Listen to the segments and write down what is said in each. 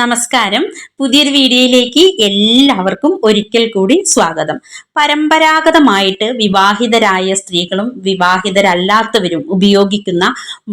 നമസ്കാരം. പുതിയൊരു വീഡിയോയിലേക്ക് എല്ലാവർക്കും ഒരിക്കൽ കൂടി സ്വാഗതം. പരമ്പരാഗതമായിട്ട് വിവാഹിതരായ സ്ത്രീകളും വിവാഹിതരല്ലാത്തവരും ഉപയോഗിക്കുന്ന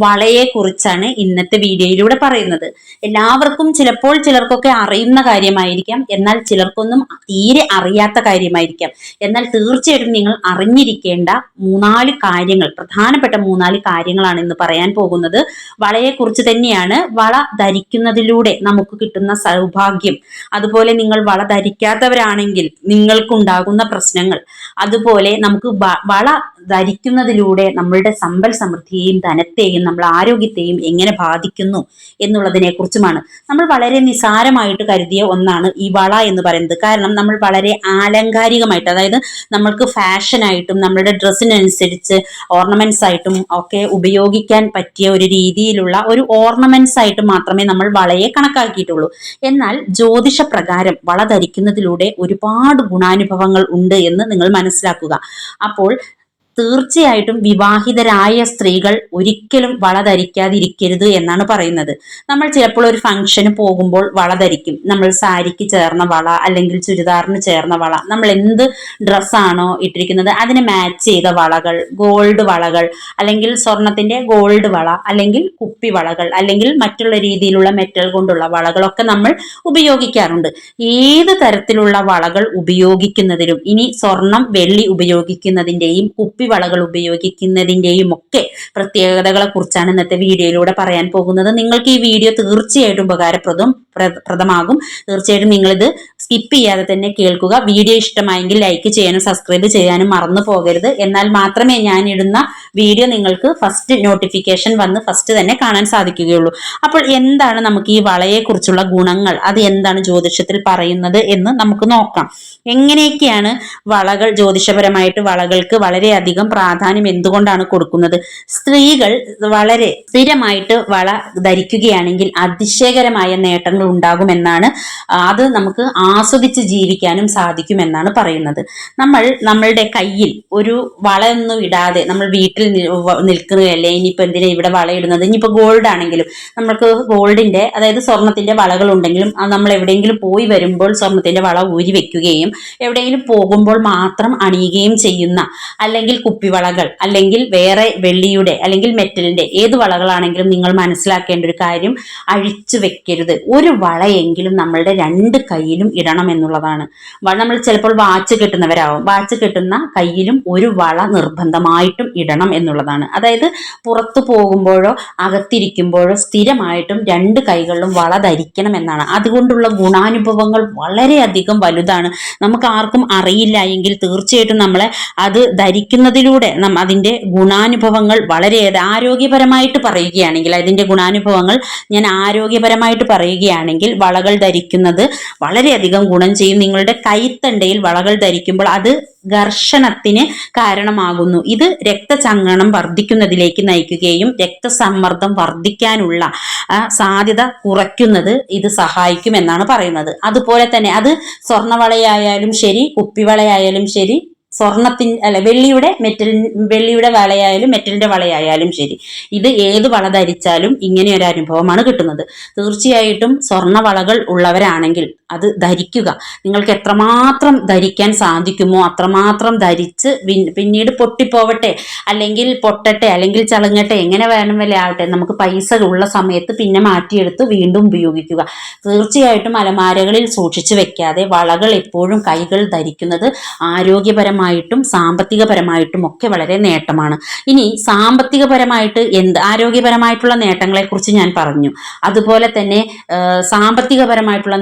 വളയെക്കുറിച്ചാണ് ഇന്നത്തെ വീഡിയോയിലൂടെ പറയുന്നത്. എല്ലാവർക്കും ചിലപ്പോൾ ചിലർക്കൊക്കെ അറിയുന്ന കാര്യമായിരിക്കാം. എന്നാൽ ചിലർക്കൊന്നും തീരെ അറിയാത്ത കാര്യമായിരിക്കാം. എന്നാൽ തീർച്ചയായിട്ടും നിങ്ങൾ അറിഞ്ഞിരിക്കേണ്ട മൂന്നാൽ കാര്യങ്ങൾ പ്രധാനപ്പെട്ട മൂന്നാൽ കാര്യങ്ങളാണ് ഇന്ന് പറയാൻ പോകുന്നത്. വളയെക്കുറിച്ച് തന്നെയാണ് വള ധരിക്കുന്നതിലൂടെ നമുക്ക് കിട്ടുന്ന സൗഭാഗ്യം. അതുപോലെ നിങ്ങൾ വള ധരിക്കാത്തവരാണെങ്കിൽ നിങ്ങൾക്കുണ്ടാകുന്ന പ്രശ്നങ്ങൾ. അതുപോലെ നമുക്ക് വള ധരിക്കുന്നതിലൂടെ നമ്മളുടെ സമ്പൽ സമൃദ്ധിയെയും ധനത്തെയും നമ്മൾ ആരോഗ്യത്തെയും എങ്ങനെ ബാധിക്കുന്നു എന്നുള്ളതിനെ കുറിച്ചുമാണ്. നമ്മൾ വളരെ നിസാരമായിട്ട് കരുതിയ ഒന്നാണ് ഈ വള എന്ന് പറയുന്നത്. കാരണം നമ്മൾ വളരെ ആലങ്കാരികമായിട്ട് അതായത് നമ്മൾക്ക് ഫാഷനായിട്ടും നമ്മുടെ ഡ്രസ്സിനനുസരിച്ച് ഓർണമെന്റ്സ് ആയിട്ടും ഒക്കെ ഉപയോഗിക്കാൻ പറ്റിയ ഒരു രീതിയിലുള്ള ഒരു ഓർണമെന്റ്സ് ആയിട്ട് മാത്രമേ നമ്മൾ വളയെ കണക്കാക്കിയിട്ടുള്ളൂ. എന്നാൽ ജ്യോതിഷ പ്രകാരം വള ധരിക്കുന്നതിലൂടെ ഒരുപാട് ഗുണാനുഭവങ്ങൾ ഉണ്ട് എന്ന് നിങ്ങൾ മനസ്സിലാക്കുക. അപ്പോൾ തീർച്ചയായിട്ടും വിവാഹിതരായ സ്ത്രീകൾ ഒരിക്കലും വള ധരിക്കാതിരിക്കരുത് എന്നാണ് പറയുന്നത്. നമ്മൾ ചിലപ്പോൾ ഒരു ഫംഗ്ഷന് പോകുമ്പോൾ വള ധരിക്കും നമ്മൾ സാരിക്ക് ചേർന്ന വള അല്ലെങ്കിൽ ചുരിദാറിന് ചേർന്ന വള നമ്മൾ എന്ത് ഡ്രസ്സാണോ ഇട്ടിരിക്കുന്നത് അതിന് മാച്ച് ചെയ്ത വളകൾ ഗോൾഡ് വളകൾ അല്ലെങ്കിൽ സ്വർണത്തിന്റെ ഗോൾഡ് വള അല്ലെങ്കിൽ കുപ്പി വളകൾ അല്ലെങ്കിൽ മറ്റുള്ള രീതിയിലുള്ള മെറ്റൽ കൊണ്ടുള്ള വളകളൊക്കെ നമ്മൾ ഉപയോഗിക്കാറുണ്ട്. ഏത് തരത്തിലുള്ള വളകൾ ഉപയോഗിക്കുന്നതിനും ഇനി സ്വർണം വെള്ളി ഉപയോഗിക്കുന്നതിന്റെയും കുപ്പി വളകൾ ഉപയോഗിക്കുന്നതിന്റെയും ഒക്കെ പ്രത്യേകതകളെ കുറിച്ചാണ് ഇന്നത്തെ വീഡിയോയിലൂടെ പറയാൻ പോകുന്നത്. നിങ്ങൾക്ക് ഈ വീഡിയോ തീർച്ചയായിട്ടും ഉപകാരപ്രദം. പ്ര- പ്രദമാകും. തീർച്ചയായിട്ടും നിങ്ങളിത് സ്കിപ്പ് ചെയ്യാതെ തന്നെ കേൾക്കുക. വീഡിയോ ഇഷ്ടമായെങ്കിൽ ലൈക്ക് ചെയ്യാനും സബ്സ്ക്രൈബ് ചെയ്യാനും മറന്നു പോകരുത്. എന്നാൽ മാത്രമേ ഞാൻ ഇടുന്ന വീഡിയോ നിങ്ങൾക്ക് ഫസ്റ്റ് നോട്ടിഫിക്കേഷൻ വന്ന് ഫസ്റ്റ് തന്നെ കാണാൻ സാധിക്കുകയുള്ളൂ. അപ്പോൾ എന്താണ് നമുക്ക് ഈ വളയെക്കുറിച്ചുള്ള ഗുണങ്ങൾ? അത് എന്താണ് ജ്യോതിഷത്തിൽ പറയുന്നത് എന്ന് നമുക്ക് നോക്കാം. എങ്ങനെയൊക്കെയാണ് വളകൾ ജ്യോതിഷപരമായിട്ട് വളകൾക്ക് വളരെയധികം പ്രാധാന്യം എന്തുകൊണ്ടാണ് കൊടുക്കുന്നത്? സ്ത്രീകൾ വളരെ സ്ഥിരമായിട്ട് വള ധരിക്കുകയാണെങ്കിൽ അതിശയകരമായ നേട്ടങ്ങൾ ഉണ്ടാകുമെന്നാണ് അത് നമുക്ക് ആസ്വദിച്ച് ജീവിക്കാനും സാധിക്കുമെന്നാണ് പറയുന്നത്. നമ്മൾ നമ്മളുടെ കയ്യിൽ ഒരു വളയൊന്നും ഇടാതെ നമ്മൾ വീട്ടിൽ നിൽക്കുകയല്ലേ ഇനിയിപ്പോൾ എന്തിനാ ഇവിടെ വളയിടുന്നത്? ഇനിയിപ്പോൾ ഗോൾഡ് ആണെങ്കിലും നമ്മൾക്ക് ഗോൾഡിന്റെ അതായത് സ്വർണത്തിന്റെ വളകൾ ഉണ്ടെങ്കിലും നമ്മൾ എവിടെയെങ്കിലും പോയി വരുമ്പോൾ സ്വർണത്തിന്റെ വള ഊരി വെക്കുകയും എവിടെയെങ്കിലും പോകുമ്പോൾ മാത്രം അണിയുകയും ചെയ്യുന്ന അല്ലെങ്കിൽ കുപ്പിവളകൾ അല്ലെങ്കിൽ വേറെ വെള്ളിയുടെ അല്ലെങ്കിൽ മെറ്റലിന്റെ ഏത് വളകളാണെങ്കിലും നിങ്ങൾ മനസ്സിലാക്കേണ്ട ഒരു കാര്യം അഴിച്ചു വെക്കരുത്. ഒരു വളയെങ്കിലും നമ്മളുടെ രണ്ട് കയ്യിലും ഇടണം എന്നുള്ളതാണ്. നമ്മൾ ചിലപ്പോൾ വാച്ച് കെട്ടുന്നവരാവും. വാച്ച് കെട്ടുന്ന കയ്യിലും ഒരു വള നിർബന്ധമായിട്ടും ഇടണം എന്നുള്ളതാണ്. അതായത് പുറത്തു പോകുമ്പോഴോ അകത്തിരിക്കുമ്പോഴോ സ്ഥിരമായിട്ടും രണ്ട് കൈകളിലും വള ധരിക്കണം എന്നാണ്. അതുകൊണ്ടുള്ള ഗുണാനുഭവങ്ങൾ വളരെയധികം വലുതാണ്. നമുക്ക് ആർക്കും അറിയില്ല എങ്കിൽ തീർച്ചയായിട്ടും നമ്മളെ അത് ധരിക്കുന്നതിലൂടെ അതിന്റെ ഗുണാനുഭവങ്ങൾ വളരെയേറെ ആരോഗ്യപരമായിട്ട് പറയുകയാണെങ്കിൽ അതിന്റെ ഗുണാനുഭവങ്ങൾ ഞാൻ ആരോഗ്യപരമായിട്ട് പറയുകയാണെങ്കിൽ വളകൾ ധരിക്കുന്നത് വളരെയധികം ഗുണം ചെയ്യും. നിങ്ങളുടെ കൈത്തണ്ടയിൽ വളകൾ ധരിക്കുമ്പോൾ അത് ഘർഷണത്തിന് കാരണമാകുന്നു. ഇത് രക്തചംക്രമണം വർദ്ധിക്കുന്നതിലേക്ക് നയിക്കുകയും രക്തസമ്മർദ്ദം വർദ്ധിക്കാനുള്ള സാധ്യത കുറയ്ക്കുന്നത് ഇത് സഹായിക്കും എന്നാണ് പറയുന്നത്. അതുപോലെ തന്നെ അത് സ്വർണവളയായാലും ശരി കുപ്പിവളയായാലും ശരി സ്വർണത്തിൻ അല്ല വെള്ളിയുടെ മെറ്റൽ വെള്ളിയുടെ വളയായാലും മെറ്റലിന്റെ വളയായാലും ശരി. ഇത് ഏത് വള ധരിച്ചാലും ഇങ്ങനെ ഒരു അനുഭവമാണ് കിട്ടുന്നത്. തീർച്ചയായിട്ടും സ്വർണ വളകൾ ഉള്ളവരാണെങ്കിൽ അത് ധരിക്കുക. നിങ്ങൾക്ക് എത്രമാത്രം ധരിക്കാൻ സാധിക്കുമോ അത്രമാത്രം ധരിച്ച് പിന്നീട് പൊട്ടിപ്പോവട്ടെ അല്ലെങ്കിൽ പൊട്ടട്ടെ അല്ലെങ്കിൽ ചളങ്ങട്ടെ എങ്ങനെ വേണം വല്ല ആവട്ടെ നമുക്ക് പൈസ ഉള്ള സമയത്ത് പിന്നെ മാറ്റിയെടുത്ത് വീണ്ടും ഉപയോഗിക്കുക. തീർച്ചയായിട്ടും അലമാരകളിൽ സൂക്ഷിച്ചു വെക്കാതെ വളകൾ എപ്പോഴും കൈകൾ ധരിക്കുന്നത് ആരോഗ്യപരമായിട്ടും സാമ്പത്തികപരമായിട്ടും ഒക്കെ വളരെ നേട്ടമാണ്. ഇനി സാമ്പത്തികപരമായിട്ട് എന്ത് ആരോഗ്യപരമായിട്ടുള്ള നേട്ടങ്ങളെക്കുറിച്ച് ഞാൻ പറഞ്ഞു. അതുപോലെ തന്നെ സാമ്പത്തികപരമായിട്ടുള്ള സാമ്പത്തികപരമായിട്ടുള്ള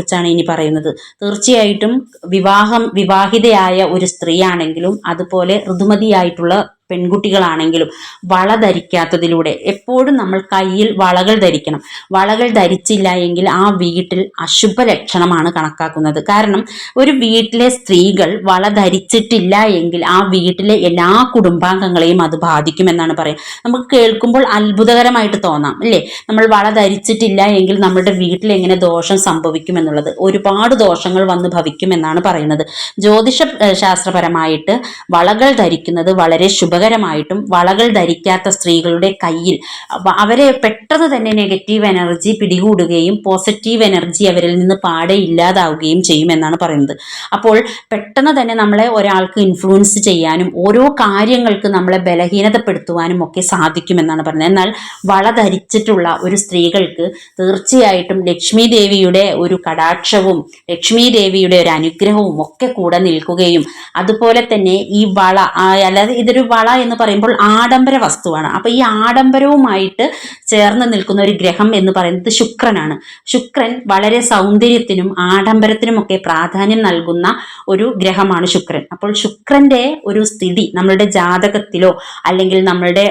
നേട്ടങ്ങളെക്കുറിച്ചാണ് ഇനി പറയുന്നത്. തീർച്ചയായിട്ടും വിവാഹം വിവാഹിതയായ ഒരു സ്ത്രീയാണെങ്കിലും അതുപോലെ ഋതുമതിയായിട്ടുള്ള പെൺകുട്ടികളാണെങ്കിലും വള ധരിക്കാത്തതിലൂടെ എപ്പോഴും നമ്മൾ കയ്യിൽ വളകൾ ധരിക്കണം. വളകൾ ധരിച്ചില്ല എങ്കിൽ ആ വീട്ടിൽ അശുഭ ലക്ഷണമാണ് കണക്കാക്കുന്നത്. കാരണം ഒരു വീട്ടിലെ സ്ത്രീകൾ വള ധരിച്ചിട്ടില്ല എങ്കിൽ ആ വീട്ടിലെ എല്ലാ കുടുംബാംഗങ്ങളെയും അത് ബാധിക്കുമെന്നാണ് പറയുക. നമുക്ക് കേൾക്കുമ്പോൾ അത്ഭുതകരമായിട്ട് തോന്നാം അല്ലേ? നമ്മൾ വള ധരിച്ചിട്ടില്ല എങ്കിൽ നമ്മുടെ വീട്ടിൽ എങ്ങനെ ദോഷം സംഭവിക്കുമെന്നുള്ളത്. ഒരുപാട് ദോഷങ്ങൾ വന്ന് ഭവിക്കുമെന്നാണ് പറയുന്നത്. ജ്യോതിഷ ശാസ്ത്രപരമായിട്ട് വളകൾ ധരിക്കുന്നത് വളരെ ശുഭ ശുഭകരമായിട്ടും വളകൾ ധരിക്കാത്ത സ്ത്രീകളുടെ കയ്യിൽ. അവ- അവരെ പെട്ടെന്ന് തന്നെ നെഗറ്റീവ് എനർജി പിടികൂടുകയും പോസിറ്റീവ് എനർജി അവരിൽ നിന്ന് പാടെ ഇല്ലാതാവുകയും ചെയ്യും എന്നാണ് പറയുന്നത്. അപ്പോൾ പെട്ടെന്ന് തന്നെ നമ്മളെ ഒരാൾക്ക് ഇൻഫ്ലുവൻസ് ചെയ്യാനും ഓരോ കാര്യങ്ങൾക്ക് നമ്മളെ ബലഹീനതപ്പെടുത്തുവാനും ഒക്കെ സാധിക്കുമെന്നാണ് പറയുന്നത്. എന്നാൽ വള ധരിച്ചിട്ടുള്ള ഒരു സ്ത്രീകൾക്ക് തീർച്ചയായിട്ടും ലക്ഷ്മി ദേവിയുടെ ഒരു കടാക്ഷവും ലക്ഷ്മി ദേവിയുടെ ഒരു അനുഗ്രഹവും ഒക്കെ കൂടെ നിൽക്കുകയും അതുപോലെ തന്നെ ഈ വള അല്ലാതെ ഇതൊരു വള എന്ന് പറയുമ്പോൾ ആഡംബര വസ്തുവാണ്. അപ്പൊ ഈ ആഡംബരവുമായിട്ട് ചേർന്ന് നിൽക്കുന്ന ഒരു ഗ്രഹം എന്ന് പറയുന്നത് ശുക്രനാണ്. ശുക്രൻ വളരെ സൗന്ദര്യത്തിനും ആഡംബരത്തിനുമൊക്കെ പ്രാധാന്യം നൽകുന്ന ഒരു ഗ്രഹമാണ് ശുക്രൻ. അപ്പോൾ ശുക്രന്റെ ഒരു സ്ഥിതി നമ്മളുടെ ജാതകത്തിലോ അല്ലെങ്കിൽ നമ്മളുടെ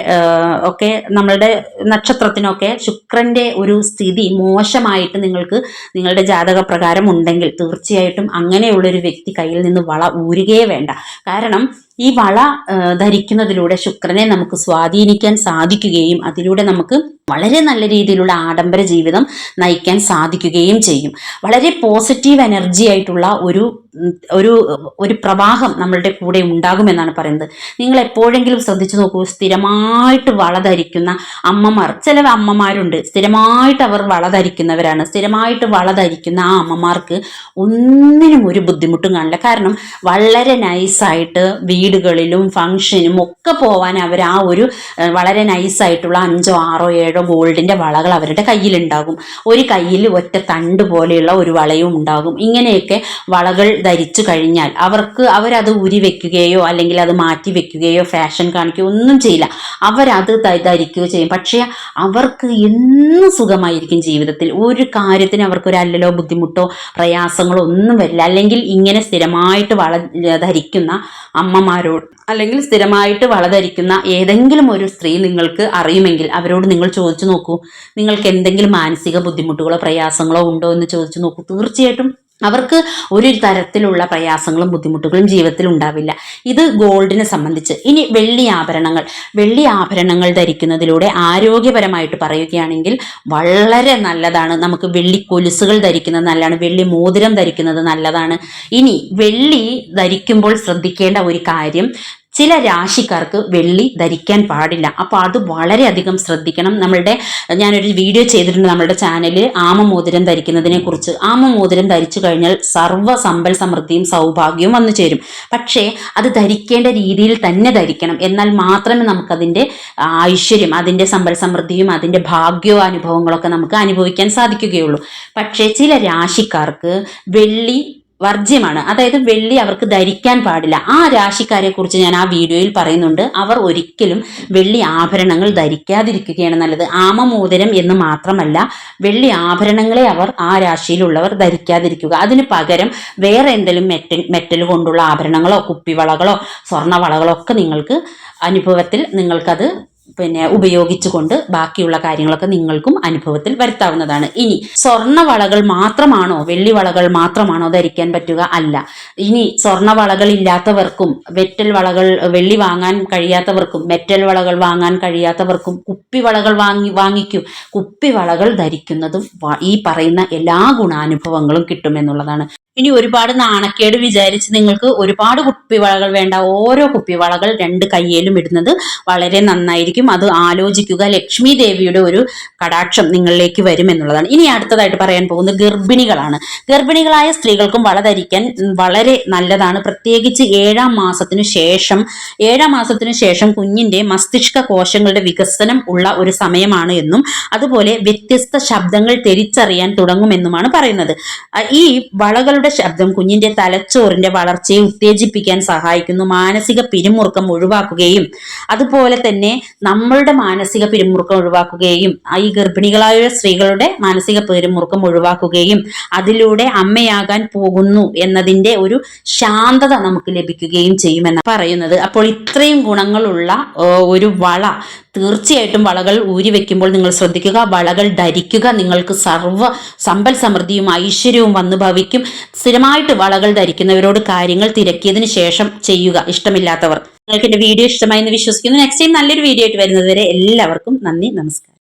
ഒക്കെ നമ്മളുടെ നക്ഷത്രത്തിനൊക്കെ ശുക്രന്റെ ഒരു സ്ഥിതി മോശമായിട്ട് നിങ്ങൾക്ക് നിങ്ങളുടെ ജാതക പ്രകാരം ഉണ്ടെങ്കിൽ തീർച്ചയായിട്ടും അങ്ങനെയുള്ളൊരു വ്യക്തി കയ്യിൽ നിന്ന് വള ഊരുകയേ വേണ്ട. കാരണം ഈ വള ധരിക്കുന്നതിലൂടെ ശുക്രനെ നമുക്ക് സ്വാധീനിക്കാൻ സാധിക്കുകയും അതിലൂടെ നമുക്ക് വളരെ നല്ല രീതിയിലുള്ള ആഡംബര ജീവിതം നയിക്കാൻ സാധിക്കുകയും ചെയ്യും. വളരെ പോസിറ്റീവ് എനർജി ആയിട്ടുള്ള ഒരു ഒരു ഒരു പ്രവാഹം നമ്മളുടെ കൂടെ ഉണ്ടാകുമെന്നാണ് പറയുന്നത്. നിങ്ങൾ എപ്പോഴെങ്കിലും ശ്രദ്ധിച്ചു നോക്കൂ സ്ഥിരമായിട്ട് വള ധരിക്കുന്ന അമ്മമാർ ചില അമ്മമാരുണ്ട് സ്ഥിരമായിട്ട് അവർ വള ധരിക്കുന്നവരാണ് സ്ഥിരമായിട്ട് വള ധരിക്കുന്ന ആ അമ്മമാർക്ക് ഒന്നിനും ഒരു ബുദ്ധിമുട്ടും കാണില്ല. കാരണം വളരെ നൈസായിട്ട് വീടുകളിലും ഫംഗ്ഷനും ഒക്കെ പോവാൻ അവർ ആ ഒരു വളരെ നൈസായിട്ടുള്ള അഞ്ചോ ആറോ ഏഴോ ഗോൾഡിന്റെ വളകൾ അവരുടെ കയ്യിലുണ്ടാകും. ഒരു കയ്യിൽ ഒറ്റ തണ്ട് പോലെയുള്ള ഒരു വളയും ഉണ്ടാകും. ഇങ്ങനെയൊക്കെ വളകൾ ധരിച്ചു കഴിഞ്ഞാൽ അവർക്ക് അവരത് ഉരി വെക്കുകയോ അല്ലെങ്കിൽ അത് മാറ്റി വെക്കുകയോ ഫാഷൻ കാണിക്കുകയോ ഒന്നും ചെയ്യില്ല. അവരത് ധരിക്കുകയോ ചെയ്യും. പക്ഷേ അവർക്ക് എന്നും സുഖമായിരിക്കും ജീവിതത്തിൽ. ഒരു കാര്യത്തിന് അവർക്കൊരു അല്ലലോ ബുദ്ധിമുട്ടോ പ്രയാസങ്ങളോ ഒന്നും വരില്ല. അല്ലെങ്കിൽ ഇങ്ങനെ സ്ഥിരമായിട്ട് വള ധരിക്കുന്ന അമ്മമാരോട് അല്ലെങ്കിൽ സ്ഥിരമായിട്ട് വളധരിക്കുന്ന ഏതെങ്കിലും ഒരു സ്ത്രീ നിങ്ങൾക്ക് അറിയുമെങ്കിൽ അവരോട് നിങ്ങൾ ചോദിച്ചു നോക്കൂ. നിങ്ങൾക്ക് എന്തെങ്കിലും മാനസിക ബുദ്ധിമുട്ടുകളോ പ്രയാസങ്ങളോ ഉണ്ടോ എന്ന് ചോദിച്ചു നോക്കൂ. തീർച്ചയായിട്ടും അവർക്ക് ഒരു തരത്തിലുള്ള പ്രയാസങ്ങളും ബുദ്ധിമുട്ടുകളും ജീവിതത്തിൽ ഉണ്ടാവില്ല. ഇത് ഗോൾഡിനെ സംബന്ധിച്ച്. ഇനി വെള്ളി ആഭരണങ്ങൾ. വെള്ളി ആഭരണങ്ങൾ ധരിക്കുന്നതിലൂടെ ആരോഗ്യപരമായിട്ട് പറയുകയാണെങ്കിൽ വളരെ നല്ലതാണ്. നമുക്ക് വെള്ളി കൊലുസുകൾ ധരിക്കുന്നത് നല്ലതാണ്. വെള്ളി മോതിരം ധരിക്കുന്നത് നല്ലതാണ്. ഇനി വെള്ളി ധരിക്കുമ്പോൾ ശ്രദ്ധിക്കേണ്ട ഒരു കാര്യം ചില രാശിക്കാർക്ക് വെള്ളി ധരിക്കാൻ പാടില്ല. അപ്പോൾ അത് വളരെയധികം ശ്രദ്ധിക്കണം. നമ്മളുടെ ഞാനൊരു വീഡിയോ ചെയ്തിട്ടുണ്ട് നമ്മുടെ ചാനലിൽ ആമമോതിരം ധരിക്കുന്നതിനെ കുറിച്ച്. ആമമോതിരം ധരിച്ചു കഴിഞ്ഞാൽ സർവ സമ്പൽ സമൃദ്ധിയും സൗഭാഗ്യവും വന്നു ചേരും. പക്ഷേ അത് ധരിക്കേണ്ട രീതിയിൽ തന്നെ ധരിക്കണം. എന്നാൽ മാത്രമേ നമുക്കതിന്റെ ഐശ്വര്യം അതിന്റെ സമ്പൽ സമൃദ്ധിയും അതിന്റെ ഭാഗ്യവും അനുഭവങ്ങളൊക്കെ നമുക്ക് അനുഭവിക്കാൻ സാധിക്കുകയുള്ളൂ. പക്ഷേ ചില രാശിക്കാർക്ക് വെള്ളി വർജ്യമാണ്. അതായത് വെള്ളി അവർക്ക് ധരിക്കാൻ പാടില്ല. ആ രാശിക്കാരെ കുറിച്ച് ഞാൻ ആ വീഡിയോയിൽ പറയുന്നുണ്ട്. അവർ ഒരിക്കലും വെള്ളി ആഭരണങ്ങൾ ധരിക്കാതിരിക്കുകയാണ് നല്ലത്. ആമമോതിരം എന്ന് മാത്രമല്ല വെള്ളി ആഭരണങ്ങളെ അവർ ആ രാശിയിലുള്ളവർ ധരിക്കാതിരിക്കുക. അതിന് പകരം വേറെ എന്തെങ്കിലും മെറ്റൽ മെറ്റൽ കൊണ്ടുള്ള ആഭരണങ്ങളോ കുപ്പിവളകളോ സ്വർണവളകളോ ഒക്കെ നിങ്ങൾക്ക് അനുഭവത്തിൽ നിങ്ങൾക്കത് പിന്നെ ഉപയോഗിച്ചുകൊണ്ട് ബാക്കിയുള്ള കാര്യങ്ങളൊക്കെ നിങ്ങൾക്കും അനുഭവത്തിൽ വരുത്താവുന്നതാണ്. ഇനി സ്വർണവളകൾ മാത്രമാണോ വെള്ളിവളകൾ മാത്രമാണോ ധരിക്കാൻ പറ്റുക? അല്ല. ഇനി സ്വർണവളകൾ ഇല്ലാത്തവർക്കും വെറ്റൽ വളകൾ വെള്ളി വാങ്ങാൻ കഴിയാത്തവർക്കും മെറ്റൽ വളകൾ വാങ്ങാൻ കഴിയാത്തവർക്കും കുപ്പി വളകൾ വാങ്ങി വാങ്ങിക്കും കുപ്പി വളകൾ ധരിക്കുന്നതും ഈ പറയുന്ന എല്ലാ ഗുണാനുഭവങ്ങളും കിട്ടുമെന്നുള്ളതാണ്. ഇനി ഒരുപാട് നാണക്കേട് വിചാരിച്ച് നിങ്ങൾക്ക് ഒരുപാട് കുപ്പിവളകൾ വേണ്ട. ഓരോ കുപ്പിവളകൾ രണ്ട് കയ്യിലും ഇടുന്നത് വളരെ നന്നായിരിക്കും. അത് ആലോചിക്കുക. ലക്ഷ്മി ദേവിയുടെ ഒരു കടാക്ഷം നിങ്ങളിലേക്ക് വരും എന്നുള്ളതാണ്. ഇനി അടുത്തതായിട്ട് പറയാൻ പോകുന്നത് ഗർഭിണികളാണ്. ഗർഭിണികളായ സ്ത്രീകൾക്കും വള ധരിക്കാൻ വളരെ നല്ലതാണ്. പ്രത്യേകിച്ച് ഏഴാം മാസത്തിനു ശേഷം ഏഴാം മാസത്തിനു ശേഷം കുഞ്ഞിന്റെ മസ്തിഷ്ക കോശങ്ങളുടെ വികസനം ഉള്ള ഒരു സമയമാണ് എന്നും അതുപോലെ വ്യത്യസ്ത ശബ്ദങ്ങൾ തിരിച്ചറിയാൻ തുടങ്ങുമെന്നുമാണ് പറയുന്നത്. ഈ വളകളുടെ ശബ്ദം കുഞ്ഞിന്റെ തലച്ചോറിന്റെ വളർച്ചയെ ഉത്തേജിപ്പിക്കാൻ സഹായിക്കുന്നു. മാനസിക പിരിമുറുക്കം ഒഴിവാക്കുകയും അതുപോലെ തന്നെ നമ്മളുടെ മാനസിക പിരിമുറുക്കം ഒഴിവാക്കുകയും ഈ ഗർഭിണികളായ സ്ത്രീകളുടെ മാനസിക പിരിമുറുക്കം ഒഴിവാക്കുകയും അതിലൂടെ അമ്മയാകാൻ പോകുന്നു എന്നതിന്റെ ഒരു ശാന്തത നമുക്ക് ലഭിക്കുകയും ചെയ്യുമെന്ന് പറയുന്നത്. അപ്പോൾ ഇത്രയും ഗുണങ്ങളുള്ള ഒരു വള തീർച്ചയായിട്ടും വളകൾ ഊരി വെക്കുമ്പോൾ നിങ്ങൾ ശ്രദ്ധിക്കുക വളകൾ ധരിക്കുക നിങ്ങൾക്ക് സർവ സമ്പൽ സമൃദ്ധിയും ഐശ്വര്യവും വന്നു ഭവിക്കും. സ്ഥിരമായിട്ട് വളകൾ ധരിക്കുന്നവരോട് കാര്യങ്ങൾ തിരക്കിയതിന് ശേഷം ചെയ്യുക. ഇഷ്ടമില്ലാത്തവർ. നിങ്ങൾക്ക് എന്റെ വീഡിയോ ഇഷ്ടമായി എന്ന് വിശ്വസിക്കുന്നു. നെക്സ്റ്റ് ടൈം നല്ലൊരു വീഡിയോ ആയിട്ട് വരുന്നതുവരെ എല്ലാവർക്കും നന്ദി നമസ്കാരം.